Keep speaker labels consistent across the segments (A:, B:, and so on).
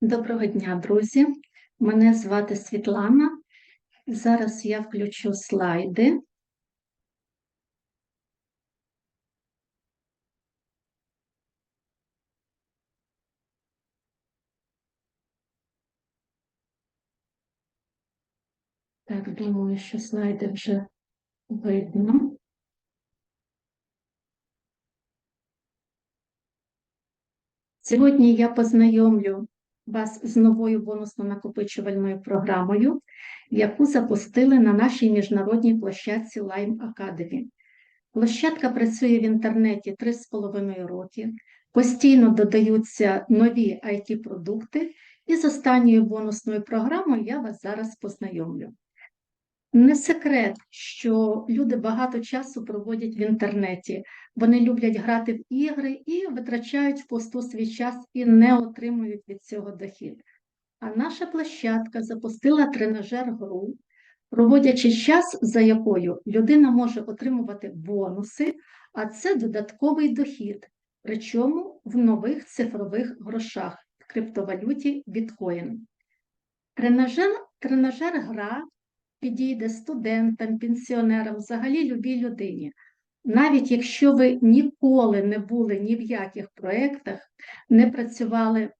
A: Доброго дня, друзі! Мене звати Світлана. Зараз я включу слайди. Так, думаю, що слайди вже видно. Сьогодні я познайомлю вас з новою бонусно-накопичувальною програмою, яку запустили на нашій міжнародній площадці Lime Academy. Площадка працює в інтернеті 3,5 роки, постійно додаються нові it продукти і з останньою бонусною програмою я вас зараз познайомлю. Не секрет, що люди багато часу проводять в інтернеті. Вони люблять грати в ігри і витрачають впусту свій час і не отримують від цього дохід. А наша площадка запустила тренажер гру, проводячи час, за якою людина може отримувати бонуси, а це додатковий дохід, причому в нових цифрових грошах в криптовалюті біткоін. Тренажер, тренажер гра підійде студентам, пенсіонерам, взагалі любій людині. Навіть якщо ви ніколи не були ні в яких проєктах, не працювали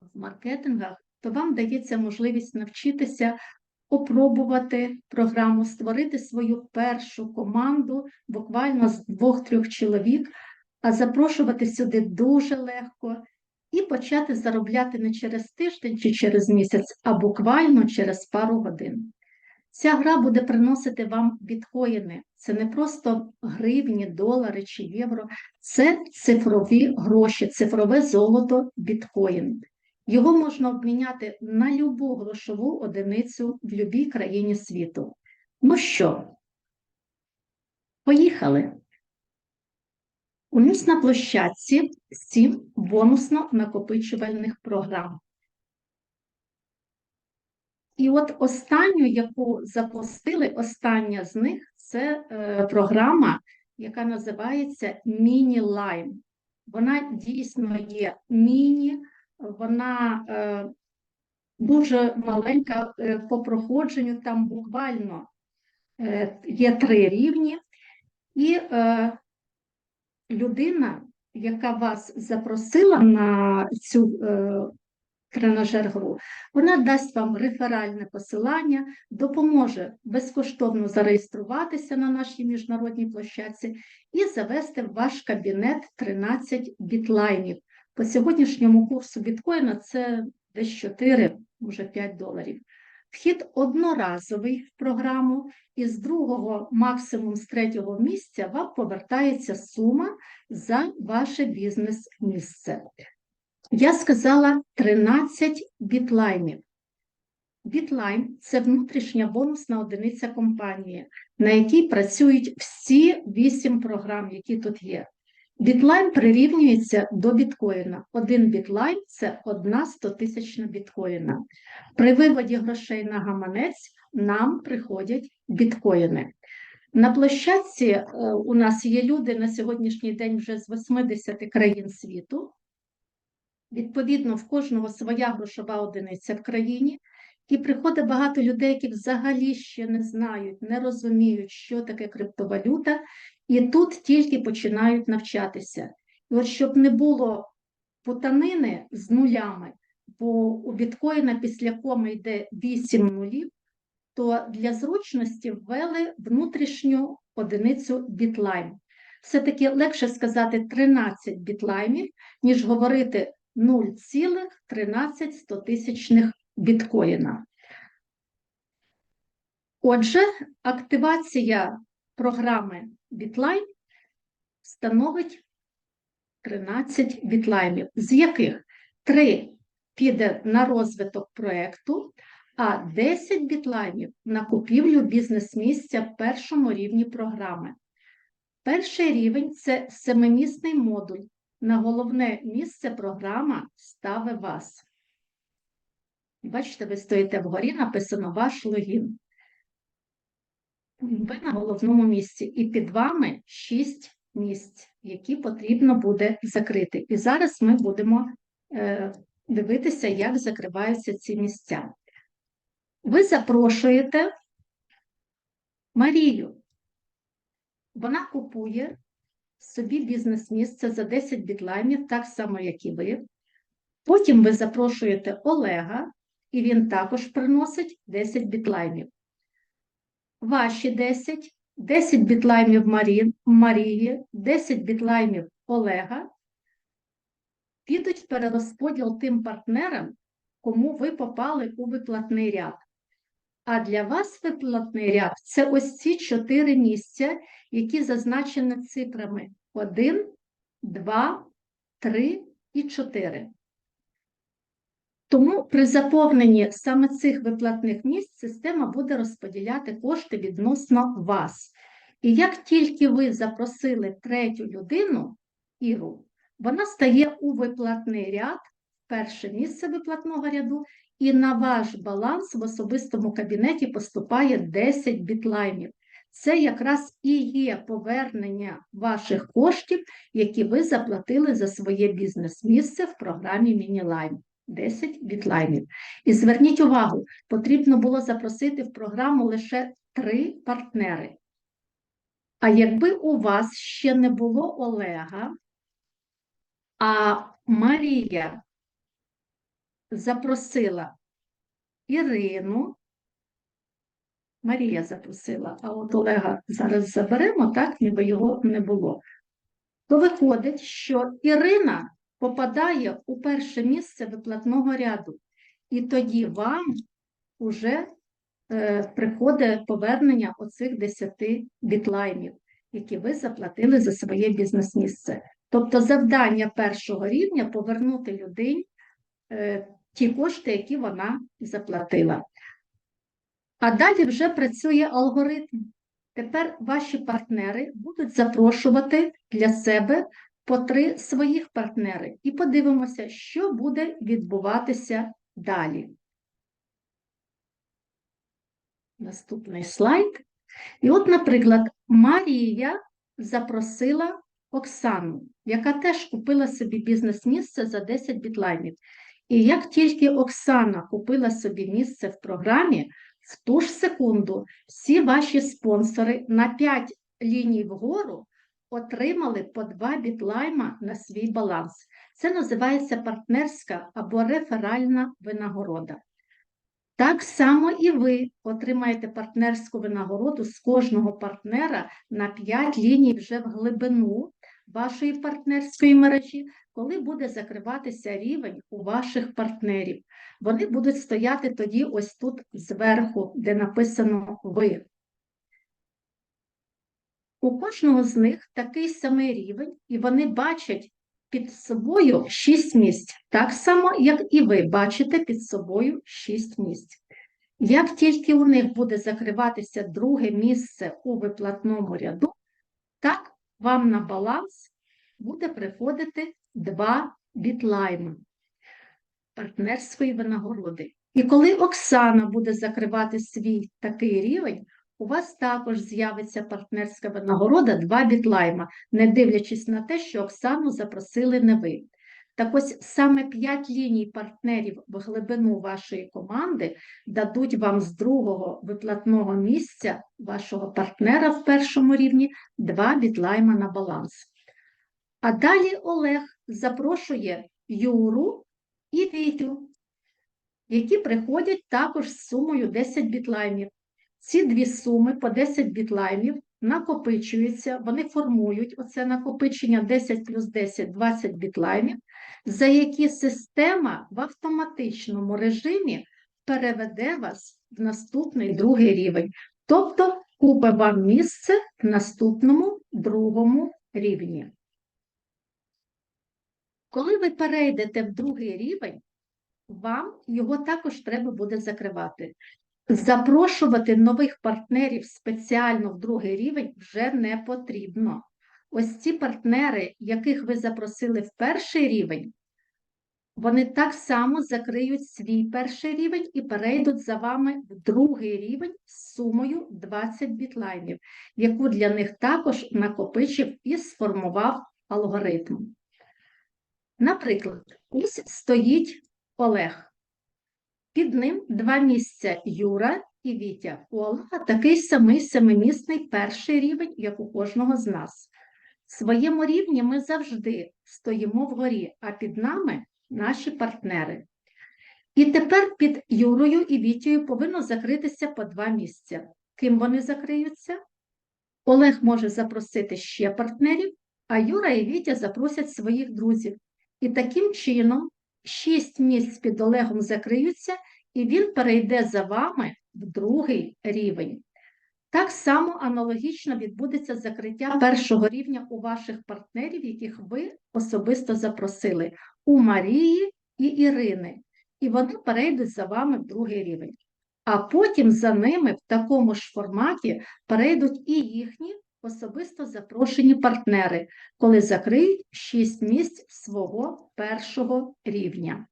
A: в маркетингах, то вам дається можливість навчитися опробувати програму, створити свою першу команду буквально з двох-трьох чоловік, а запрошувати сюди дуже легко і почати заробляти не через тиждень чи через місяць, а буквально через пару годин. Ця гра буде приносити вам біткоїни. Це не просто гривні, долари чи євро, це цифрові гроші, цифрове золото біткоін. Його можна обміняти на любу грошову одиницю в будь-якій країні світу. Ну що, поїхали. У нас на площадці сім бонусно-накопичувальних програм. І от останню, яку запустили, остання з них це е, програма, яка називається Міні Лайм. Вона дійсно є міні, вона е, дуже маленька е, по проходженню, там буквально е, є три рівні, і е, людина, яка вас запросила на цю е, тренажер гру, вона дасть вам реферальне посилання, допоможе безкоштовно зареєструватися на нашій міжнародній площадці і завести в ваш кабінет 13 бітлайнів. По сьогоднішньому курсу біткоїна це десь 4, може 5 доларів. Вхід одноразовий в програму, і з другого, максимум з третього місця, вам повертається сума за ваше бізнес-місце. Я сказала 13 бітлаймів. Бітлайм це внутрішня бонусна одиниця компанії, на якій працюють всі 8 програм, які тут є. Бітлайн прирівнюється до біткоїна. Один бітлайн це одна 100-тисячна біткоїна. При виводі грошей на гаманець нам приходять біткоїни. На площадці е, у нас є люди на сьогоднішній день вже з 80 країн світу. Відповідно, в кожного своя грошова одиниця в країні, і приходить багато людей, які взагалі ще не знають, не розуміють, що таке криптовалюта, і тут тільки починають навчатися. І от щоб не було путанини з нулями, бо у біткоїна після коми йде 8 нулів, то для зручності ввели внутрішню одиницю бітлайм. Все-таки легше сказати 13 бітлаймів, ніж говорити 0,13 біткоїна. Отже, активація програми Bitline становить 13 бітлаймів, з яких 3 піде на розвиток проєкту, а 10 бітлаймів на купівлю бізнес-місця в першому рівні програми. Перший рівень це семимісний модуль, на головне місце програма ставить вас. Бачите, ви стоїте вгорі, написано ваш логін. Ви на головному місці, і під вами 6 місць, які потрібно буде закрити. І зараз ми будемо е, дивитися, як закриваються ці місця. Ви запрошуєте Марію. Вона купує собі бізнес-місце за 10 бітлаймів, так само, як і ви. Потім ви запрошуєте Олега, і він також приносить 10 бітлаймів. Ваші 10, 10 бітлаймів Марі, Марії, 10 бітлаймів Олега підуть перерозподіл тим партнерам, кому ви попали у виплатний ряд. А для вас виплатний ряд це ось ці чотири місця, які зазначені цифрами 1, 2, 3 і 4. Тому при заповненні саме цих виплатних місць система буде розподіляти кошти відносно вас. І як тільки ви запросили третю людину, Іру, вона стає у виплатний ряд, перше місце виплатного ряду, і на ваш баланс в особистому кабінеті поступає 10 бітлаймів. Це якраз і є повернення ваших коштів, які ви заплатили за своє бізнес-місце в програмі Мінілайм. 10 бітлаймів. І зверніть увагу, потрібно було запросити в програму лише три партнери. А якби у вас ще не було Олега, а Марія запросила Ірину, Марія запросила, а от Олега зараз заберемо, так, ніби його не було. То виходить, що Ірина попадає у перше місце виплатного ряду, і тоді вам вже е, приходить повернення оцих 10 бітлаймів, які ви заплатили за своє бізнес-місце. Тобто завдання першого рівня повернути людині е, ті кошти, які вона заплатила. А далі вже працює алгоритм. Тепер ваші партнери будуть запрошувати для себе по три своїх партнери і подивимося, що буде відбуватися далі. Наступний слайд. І от, наприклад, Марія запросила Оксану, яка теж купила собі бізнес-місце за 10 бітлаймів. І як тільки Оксана купила собі місце в програмі, в ту ж секунду всі ваші спонсори на 5 ліній вгору отримали по 2 бітлайма на свій баланс. Це називається партнерська або реферальна винагорода. Так само і ви отримаєте партнерську винагороду з кожного партнера на 5 ліній вже в глибину вашої партнерської мережі, коли буде закриватися рівень у ваших партнерів. Вони будуть стояти тоді ось тут зверху, де написано ви. У кожного з них такий самий рівень, і вони бачать під собою 6 місць, так само, як і ви бачите під собою 6 місць. Як тільки у них буде закриватися друге місце у виплатному ряду, так вам на баланс буде приходити 2 бітлайми партнерської винагороди. І коли Оксана буде закривати свій такий рівень, у вас також з'явиться партнерська винагорода 2 бітлайма, не дивлячись на те, що Оксану запросили не ви. Так ось саме 5 ліній партнерів в глибину вашої команди дадуть вам з другого виплатного місця вашого партнера в першому рівні 2 бітлайма на баланс. А далі Олег запрошує Юру і Вітю, які приходять також з сумою 10 бітлаймів. Ці дві суми по 10 бітлаймів накопичуються, вони формують оце накопичення 10 плюс 10 20 бітлаймів, за які система в автоматичному режимі переведе вас в наступний другий рівень. Тобто купе вам місце в наступному другому рівні. Коли ви перейдете в другий рівень, вам його також треба буде закривати. Запрошувати нових партнерів спеціально в другий рівень вже не потрібно. Ось ці партнери, яких ви запросили в перший рівень, вони так само закриють свій перший рівень і перейдуть за вами в другий рівень з сумою 20 бітлайнів, яку для них також накопичив і сформував алгоритм. Наприклад, ось стоїть Олег. Під ним два місця Юра і Вітя. У Олега такий самий семимісний перший рівень, як у кожного з нас. В своєму рівні ми завжди стоїмо вгорі, а під нами наші партнери. І тепер під Юрою і Вітєю повинно закритися по два місця. Ким вони закриються? Олег може запросити ще партнерів, а Юра і Вітя запросять своїх друзів. І таким чином шість місць під Олегом закриються, і він перейде за вами в другий рівень. Так само аналогічно відбудеться закриття першого рівня у ваших партнерів, яких ви особисто запросили, у Марії і Ірини. І вони перейдуть за вами в другий рівень. А потім за ними в такому ж форматі перейдуть і їхні особисто запрошені партнери, коли закриють 6 місць свого першого рівня.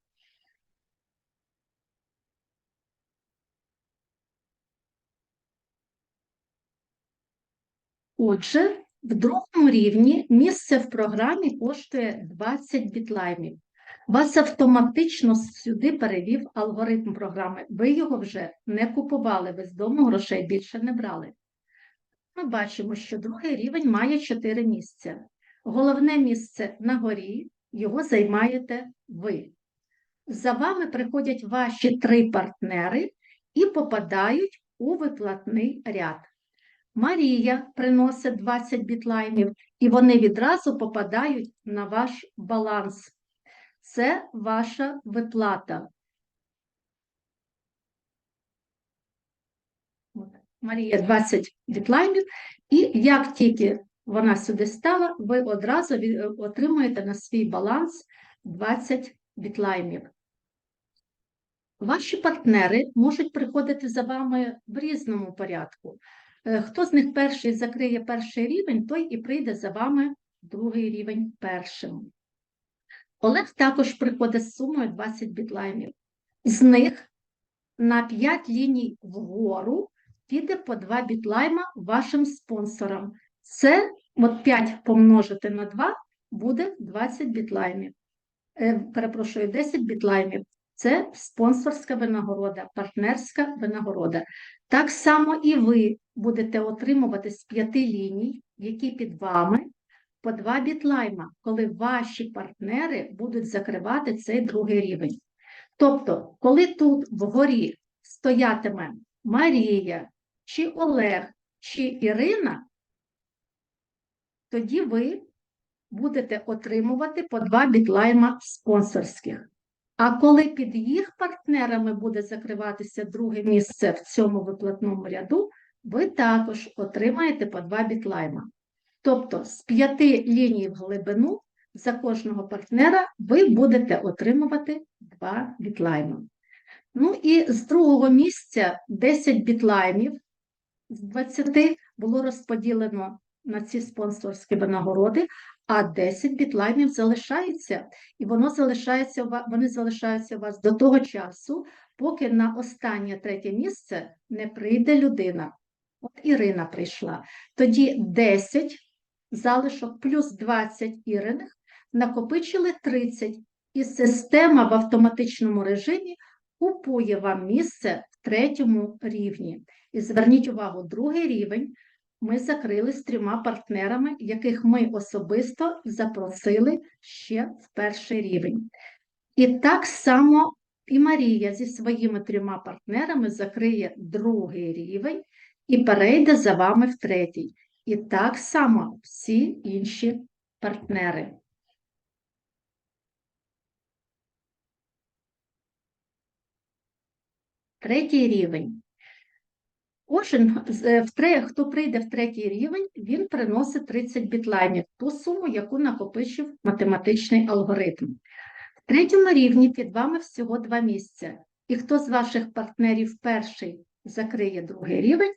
A: Отже, в другому рівні місце в програмі коштує 20 бітлаймів. Вас автоматично сюди перевів алгоритм програми. Ви його вже не купували, ви з дому грошей більше не брали. Ми бачимо, що другий рівень має 4 місця. Головне місце на горі, його займаєте ви. За вами приходять ваші три партнери і попадають у виплатний ряд. Марія приносить 20 бітлаймів, і вони відразу попадають на ваш баланс. Це ваша виплата. Марія 20 бітлаймів, і як тільки вона сюди стала, ви одразу отримуєте на свій баланс 20 бітлаймів. Ваші партнери можуть приходити за вами в різному порядку. Е, хто з них перший закриє перший рівень, той і прийде за вами другий рівень першим. Олег також приходить з сумою 20 бітлаймів. З них на 5 ліній вгору піде по 2 бітлайма вашим спонсорам. Це от 5 помножити на 2 буде 20 бітлаймів. Е, перепрошую, 10 бітлаймів. Це спонсорська винагорода, партнерська винагорода. Так само і ви будете отримувати з п'яти ліній, які під вами, по два бітлайма, коли ваші партнери будуть закривати цей другий рівень. Тобто, коли тут вгорі стоятиме Марія, чи Олег, чи Ірина, тоді ви будете отримувати по два бітлайма спонсорських. А коли під їх партнерами буде закриватися друге місце в цьому виплатному ряду, ви також отримаєте по два бітлайма. Тобто з п'яти ліній в глибину за кожного партнера ви будете отримувати два бітлайми. Ну і з другого місця 10 бітлаймів з 20 було розподілено на ці спонсорські винагороди, а 10 бітлаймів залишається, і воно залишається, вони залишаються у вас до того часу, поки на останнє третє місце не прийде людина. От Ірина прийшла. Тоді 10 залишок плюс 20 іриних накопичили 30, і система в автоматичному режимі купує вам місце в третьому рівні. І зверніть увагу, другий рівень ми закрили з трьома партнерами, яких ми особисто запросили ще в перший рівень. І так само і Марія зі своїми трьома партнерами закриє другий рівень і перейде за вами в третій. І так само всі інші партнери. Третій рівень. Кожен, е, хто прийде в третій рівень, він приносить 30 бітлаймів, ту суму, яку накопичив математичний алгоритм. В третьому рівні під вами всього два місця. І хто з ваших партнерів перший закриє другий рівень,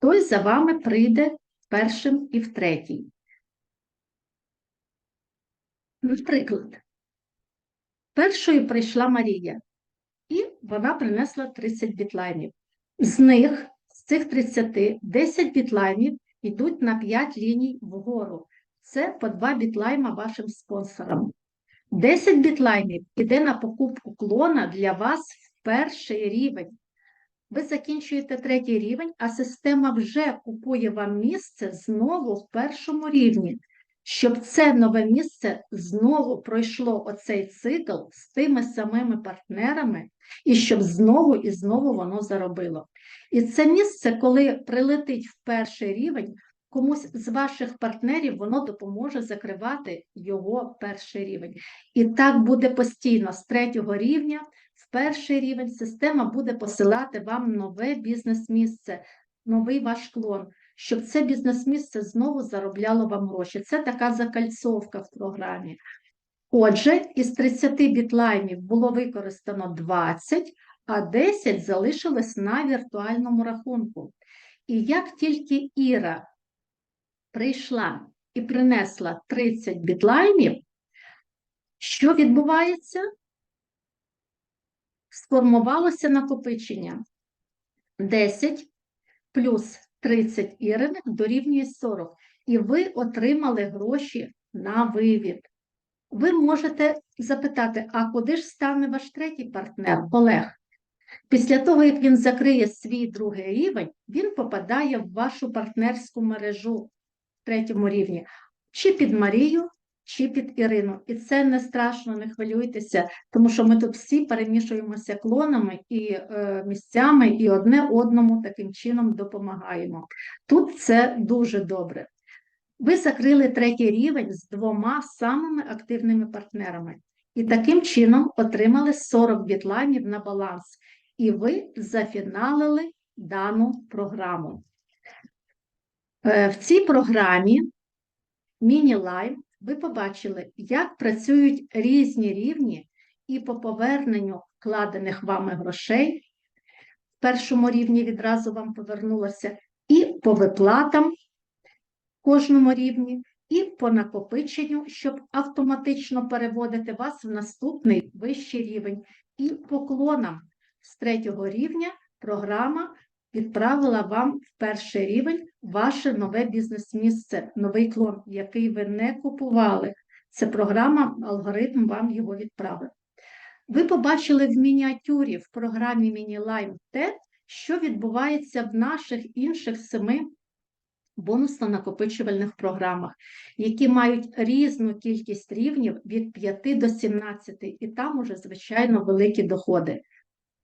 A: той за вами прийде першим і в третій. Наприклад, першою прийшла Марія, і вона принесла 30 бітлаймів. З них цих 30 10 бітлаймів йдуть на 5 ліній вгору. Це по 2 бітлайма вашим спонсорам. 10 бітлайнів іде на покупку клона для вас в перший рівень. Ви закінчуєте третій рівень, а система вже купує вам місце знову в першому рівні, щоб це нове місце знову пройшло оцей цикл з тими самими партнерами, і щоб знову і знову воно заробило. І це місце, коли прилетить в перший рівень, комусь з ваших партнерів воно допоможе закривати його перший рівень. І так буде постійно з третього рівня в перший рівень система буде посилати вам нове бізнес-місце, новий ваш клон, щоб це бізнес-місце знову заробляло вам гроші. Це така закальцовка в програмі. Отже, із 30 бітлайнів було використано 20, а 10 залишилось на віртуальному рахунку. І як тільки Іра прийшла і принесла 30 бітлайнів, що відбувається? Сформувалося накопичення 10 плюс 30 іриних дорівнює 40, і ви отримали гроші на вивід. Ви можете запитати, а куди ж стане ваш третій партнер, Олег? Після того, як він закриє свій другий рівень, він попадає в вашу партнерську мережу в третьому рівні, чи під Марію, чи під Ірину. І це не страшно, не хвилюйтеся, тому що ми тут всі перемішуємося клонами і е, місцями, і одне одному таким чином допомагаємо. Тут це дуже добре. Ви закрили третій рівень з двома самими активними партнерами. І таким чином отримали 40 бітлайнів на баланс. І ви зафіналили дану програму. Е, В цій програмі Міні-Лайв ви побачили, як працюють різні рівні і по поверненню вкладених вами грошей. В першому рівні відразу вам повернулося, і по виплатам в кожному рівні, і по накопиченню, щоб автоматично переводити вас в наступний вищий рівень, і поклонам з третього рівня програма відправила вам в перший рівень ваше нове бізнес-місце, новий клон, який ви не купували. Це програма, алгоритм вам його відправив. Ви побачили в мініатюрі в програмі MiniLime те, що відбувається в наших інших семи бонусно-накопичувальних програмах, які мають різну кількість рівнів від 5 до 17, і там уже, звичайно, великі доходи.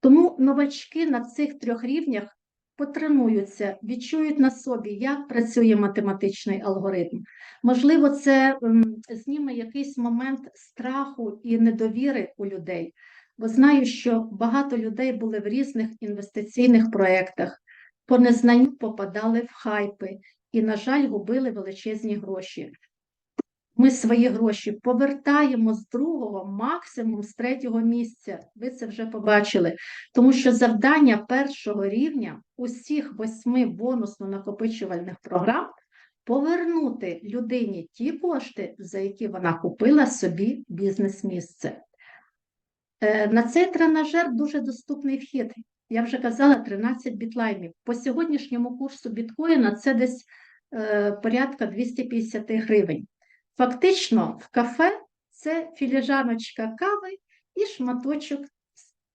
A: Тому новачки на цих трьох рівнях потренуються, відчують на собі, як працює математичний алгоритм. Можливо, це зніме якийсь момент страху і недовіри у людей, бо знаю, що багато людей були в різних інвестиційних проєктах, по незнанню попадали в хайпи і, на жаль, губили величезні гроші. Ми свої гроші повертаємо з другого, максимум з третього місця. Ви це вже побачили. Тому що завдання першого рівня усіх восьми бонусно-накопичувальних програм повернути людині ті кошти, за які вона купила собі бізнес-місце. Е, на цей тренажер дуже доступний вхід. Я вже казала 13 бітлайнів. По сьогоднішньому курсу біткоїна це десь е, порядка 250 гривень. Фактично, в кафе це філіжаночка кави і шматочок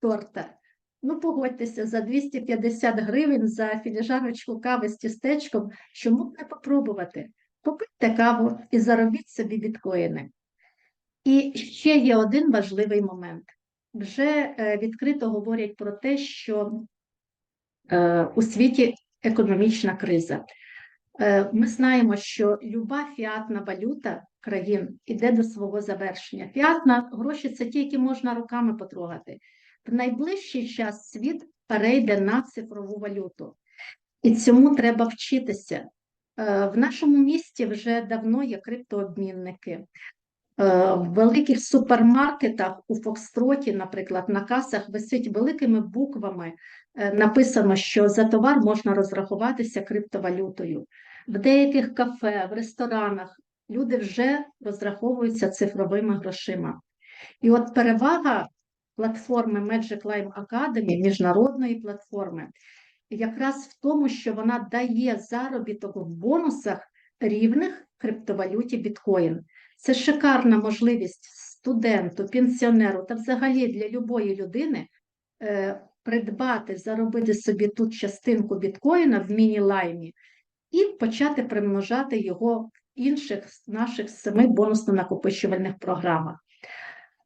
A: торта. Ну, погодьтеся, за 250 гривень за філіжаночку кави з тістечком, чому б не попробувати? Купите каву і заробіть собі біткоїни. І ще є один важливий момент. Вже е, відкрито говорять про те, що е, у світі економічна криза. Е, ми знаємо, що люба фіатна валюта країн іде до свого завершення. Фіатна гроші це ті, які можна руками потрогати. В найближчий час світ перейде на цифрову валюту, і цьому треба вчитися. Е, в нашому місті вже давно є криптообмінники. Е, в великих супермаркетах у Фокстроті, наприклад, на касах висить великими буквами. Написано, що за товар можна розрахуватися криптовалютою. В деяких кафе, в ресторанах люди вже розраховуються цифровими грошима. І от перевага платформи Magic Lime Academy, міжнародної платформи, якраз в тому, що вона дає заробіток в бонусах рівних криптовалюті біткоін. Це шикарна можливість студенту, пенсіонеру та взагалі для любої людини е, придбати, заробити собі тут частинку біткоїна в міні-лаймі і почати примножати його інших наших семи бонусно-накопичувальних програмах.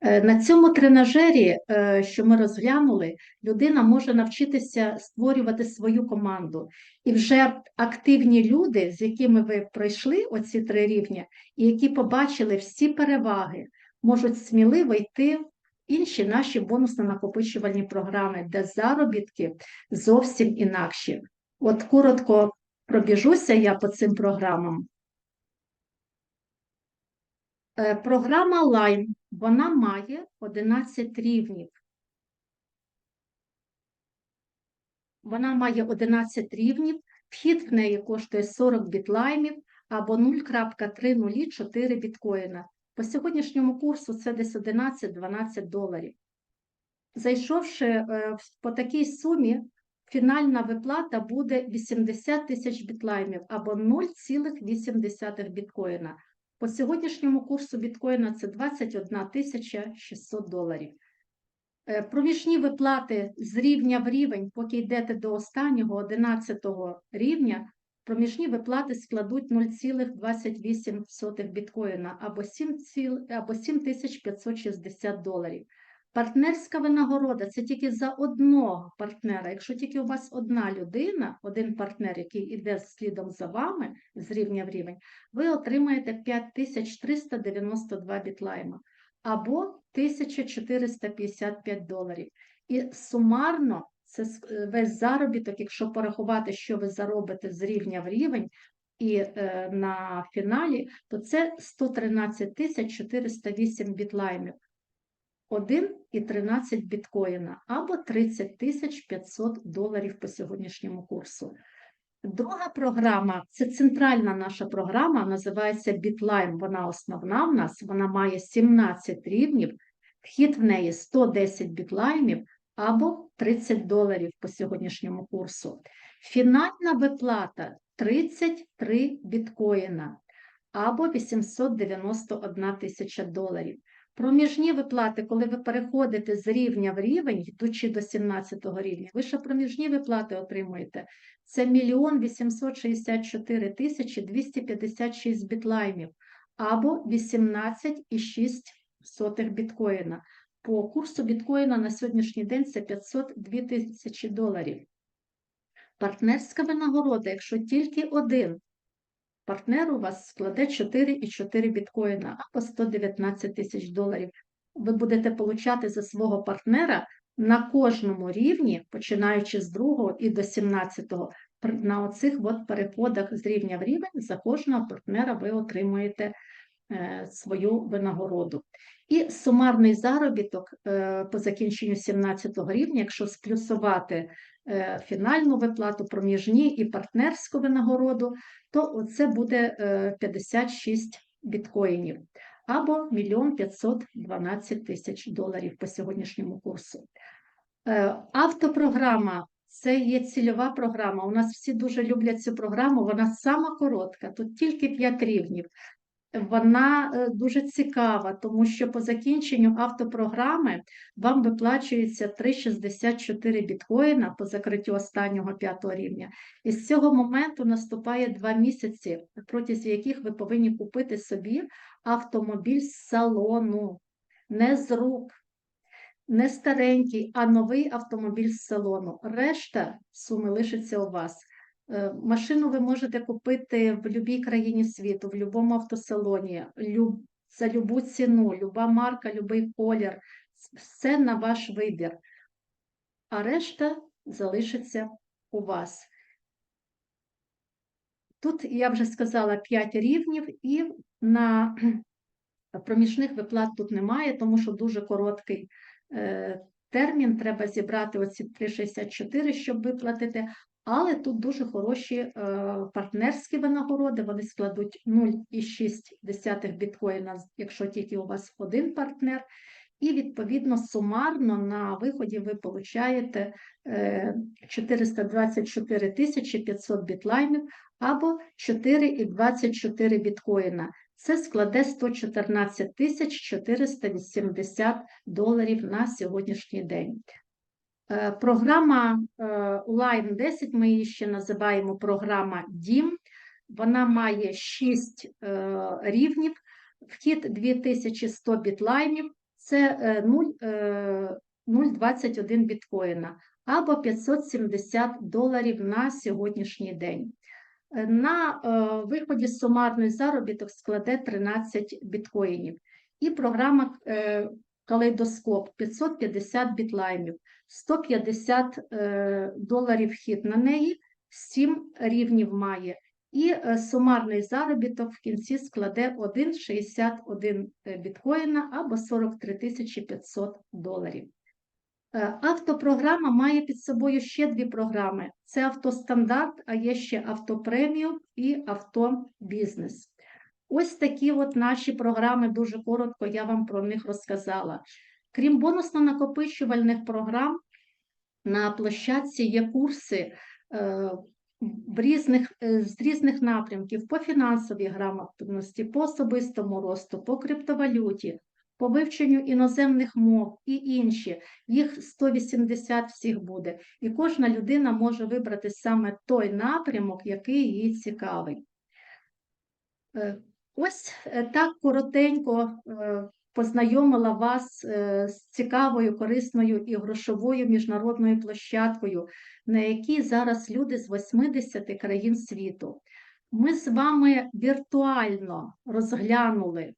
A: Е, На цьому тренажері, е, що ми розглянули, людина може навчитися створювати свою команду. І вже активні люди, з якими ви пройшли оці три рівня, і які побачили всі переваги, можуть сміливо йти в інші наші бонусно-накопичувальні програми, де заробітки зовсім інакші. От коротко пробіжуся я по цим програмам. Е, Програма Lime, вона має 11 рівнів. Вона має 11 рівнів, вхід в неї коштує 40 бітлаймів або 0.304 біткоїна. По сьогоднішньому курсу це десь 11-12 доларів. Зайшовши е, по такій сумі, фінальна виплата буде 80 тисяч бітлаймів або 0,8 біткоїна. По сьогоднішньому курсу біткоїна це 21 тисяча 600 доларів. Е, Проміжні виплати з рівня в рівень, поки йдете до останнього 11 рівня, проміжні виплати складуть 0,28 біткоїна або 7, ціл- або 7560 доларів. Партнерська винагорода це тільки за одного партнера. Якщо тільки у вас одна людина, один партнер, який іде слідом за вами з рівня в рівень, ви отримаєте 5392 бітлайма або 1455 доларів. І сумарно це е, весь заробіток, якщо порахувати, що ви заробите з рівня в рівень, і е, на фіналі, то це 113 тисяч 408 бітлаймів. 1,13 біткоїна або 30 тисяч 500 доларів по сьогоднішньому курсу. Друга програма це центральна наша програма, називається BitLime. Вона основна в нас, вона має 17 рівнів, вхід в неї 110 бітлаймів або 30 доларів по сьогоднішньому курсу. Фінальна виплата 33 біткоїна або 891 тисяча доларів. Проміжні виплати, коли ви переходите з рівня в рівень, йдучи до 17 рівня, ви ще проміжні виплати отримуєте. Це 1 864 тисячі 256 бітлаймів або 18,6 біткоїна. По курсу біткоїна на сьогоднішній день це 502 тисячі доларів. Партнерська винагорода, якщо тільки один партнер у вас складе 4,4 біткоїна або 119 тисяч доларів. Ви будете получати за свого партнера на кожному рівні, починаючи з другого і до 17-го, на оцих от переходах з рівня в рівень, за кожного партнера ви отримуєте е, свою винагороду. І сумарний заробіток е, по закінченню 17-го рівня, якщо сплюсувати фінальну виплату, проміжні і партнерську винагороду, то це буде е, 56 біткоїнів або 1 512 тисяч доларів по сьогоднішньому курсу. Е, Автопрограма це є цільова програма. У нас всі дуже люблять цю програму. Вона сама коротка, тут тільки 5 рівнів. Вона е, дуже цікава, тому що по закінченню автопрограми вам виплачується 3,64 біткоїна по закриттю останнього п'ятого рівня. І з цього моменту наступає два місяці, протягом яких ви повинні купити собі автомобіль з салону, не з рук, не старенький, а новий автомобіль з салону. Решта суми лишиться у вас. Е, Машину ви можете купити в будь-якій країні світу, в будь-якому автосалоні, люб- за любу ціну, люба марка, будь-який колір. Все на ваш вибір. А решта залишиться у вас. Тут я вже сказала 5 рівнів, і на проміжних виплат тут немає, тому що дуже короткий е, термін. Треба зібрати оці 3,64, щоб виплатити. Але тут дуже хороші е, партнерські винагороди. Вони складуть 0,6 біткоїна, якщо тільки у вас один партнер. І відповідно сумарно на виході ви получаєте е, 424 тисячі 500 бітлаймів або 4,24 біткоїна. Це складе 114 тисяч 480 доларів на сьогоднішній день. Е, Програма е, Line 10, ми її ще називаємо програма Дім. Вона має 6 рівнів, вхід 2100 бітлайнів, це е, 0, е, 0,21 біткоїна або 570 доларів на сьогоднішній день. Е, На е, виході сумарний заробіток складе 13 біткоїнів. І програма е, Калейдоскоп 550 бітлайнів, 150 е, доларів вхід на неї, 7 рівнів має. І е, сумарний заробіток в кінці складе 1,61 біткоїна або 43 тисячі 500 доларів. Е, Автопрограма має під собою ще дві програми: це автостандарт, а є ще автопреміум і автобізнес. Ось такі от наші програми, дуже коротко я вам про них розказала. Крім бонусно-накопичувальних програм, на площадці є курси е, в різних, е, з різних напрямків по фінансовій грамотності, по особистому росту, по криптовалюті, по вивченню іноземних мов і інші. Їх 180 всіх буде. І кожна людина може вибрати саме той напрямок, який їй цікавий. Е, Ось так коротенько познайомила вас е, з цікавою, корисною і грошовою міжнародною площадкою, на якій зараз люди з 80 країн світу. Ми з вами віртуально розглянули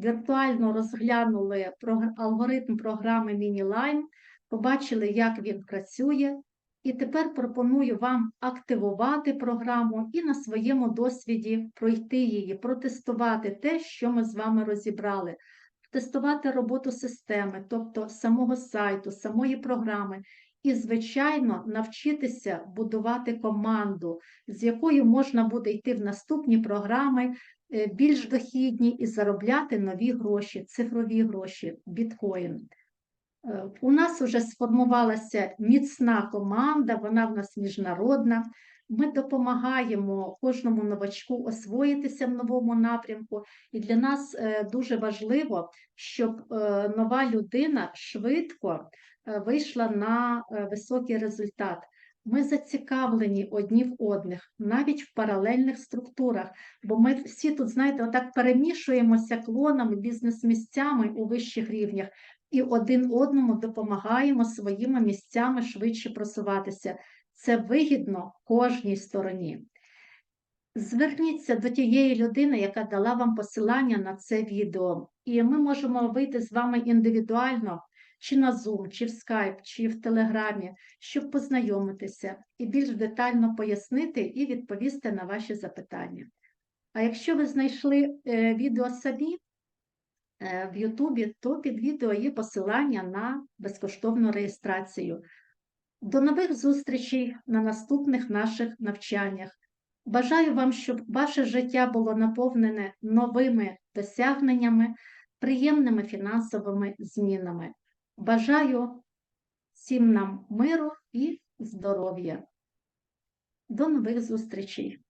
A: віртуально розглянули алгоритм програми MiniLine, побачили, як він працює, і тепер пропоную вам активувати програму і на своєму досвіді пройти її, протестувати те, що ми з вами розібрали, тестувати роботу системи, тобто самого сайту, самої програми. І, звичайно, навчитися будувати команду, з якою можна буде йти в наступні програми, е, більш дохідні і заробляти нові гроші, цифрові гроші, біткоін. Е, У нас вже сформувалася міцна команда, вона в нас міжнародна. Ми допомагаємо кожному новачку освоїтися в новому напрямку, і для нас е, дуже важливо, щоб е, нова людина швидко вийшла на високий результат. Ми зацікавлені одні в одних, навіть в паралельних структурах, бо ми всі тут, знаєте, отак перемішуємося клонами, бізнес-місцями у вищих рівнях і один одному допомагаємо своїми місцями швидше просуватися. Це вигідно кожній стороні. Зверніться до тієї людини, яка дала вам посилання на це відео, і ми можемо вийти з вами індивідуально, чи на Zoom, чи в Skype, чи в Телеграмі, щоб познайомитися і більш детально пояснити і відповісти на ваші запитання. А якщо ви знайшли е, відео самі, в Ютубі, то під відео є посилання на безкоштовну реєстрацію. До нових зустрічей на наступних наших навчаннях. Бажаю вам, щоб ваше життя було наповнене новими досягненнями, приємними фінансовими змінами. Бажаю всім нам миру і здоров'я. До нових зустрічей!